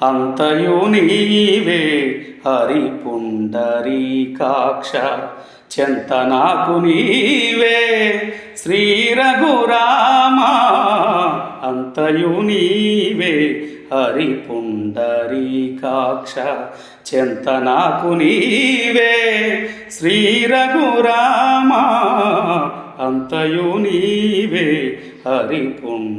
అంతయు నీవే హరి పుండరీకాక్ష చెంత నాకు నీవే శ్రీ రఘురామ అంతయు నీవే హరి పుండరీకాక్ష చెంత నాకు నీవే శ్రీ రఘురామ అంతయు నీవే హరి పుండరీకాక్ష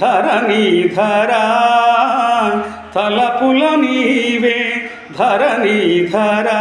ధరణి ధరా తలపుల నీవే ధరణి ధరా.